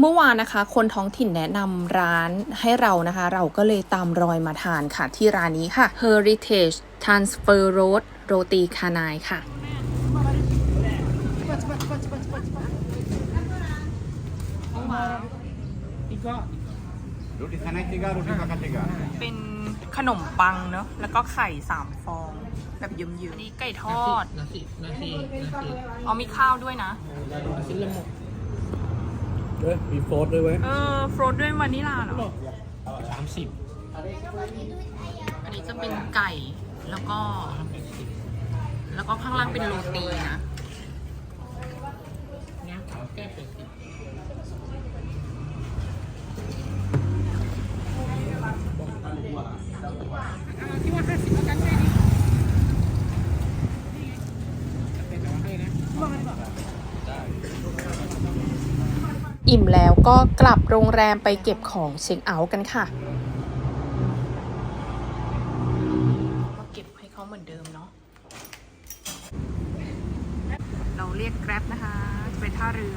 เมื่อวานนะคะ คนท้องถิ่นแนะนำร้านให้เรานะคะ เราก็เลยตามรอยมาทานค่ะ ที่ร้านนี้ค่ะ Heritage Transfer Road โรตีคานายค่ะ เป็นขนมปังเนาะแล้วก็ไข่สามฟอง แบบเยิ้มๆนี่ไก่ทอด นาซีนาซีนอ๋อมีข้าวด้วยนะ นาซีเลมก ฮ้ยมีโฟร์ด้วยเว้ยเออฟรสด้วยวานิลาเหรอ สามสิบอันนี้จะเป็นไก่แล้วก็ แล้วก็ข้างล่างเป็นโรตีนะนะขอแก้เป็ดสิที่ว่าห้าสิบแล้วกันใช่ดิเป็นแต่ว่าให้นะอิ่ มแล้วก็กลับโรงแรมไปเก็บของเช็คเอาท์กันค่ะก็เก็บให้เขาเหมือนเดิมเนาะเราเรียกแกร็บนะคะไปท่าเรือ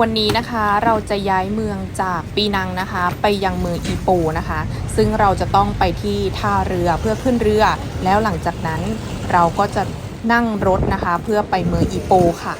วันนี้นะคะเราจะย้ายเมืองจากปีนังนะคะ ไปยังเมืองอีโปนะคะ ซึ่งเราจะต้องไปที่ท่าเรือเพื่อขึ้นเรือ แล้วหลังจากนั้นเราก็จะนั่งรถนะคะ เพื่อไปเมืองอีโปค่ะ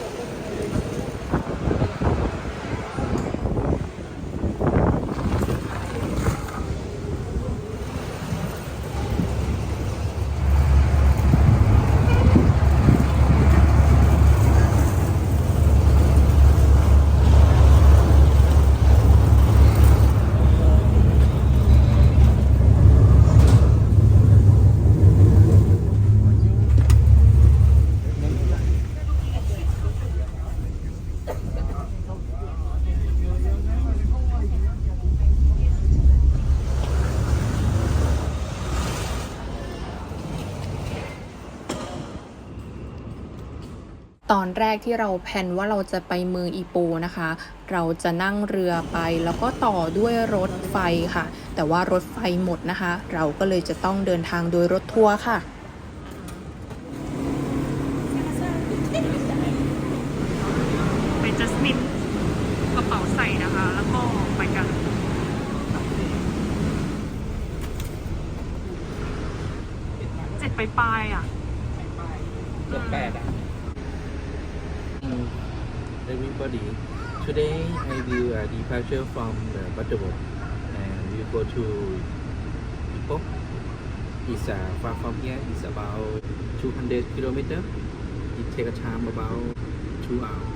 ตอนแรกที่เราแพลนว่าเราจะไปเมืองอีโปนะคะ เราจะนั่งเรือไปแล้วก็ต่อด้วยรถไฟค่ะ แต่ว่ารถไฟหมดนะคะ เราก็เลยจะต้องเดินทางโดยรถทัวร์ค่ะเป็นจัสมินกระเป๋าใส่นะคะ แล้วก็ไปกันเจ็ดไปปลายๆอะเกือบแปดอะ Everybody. Today I will uh, departure from the Butterworth and we go to Ipoh. It's uh, far from here it's about 200 kilometers. it take a time about two hours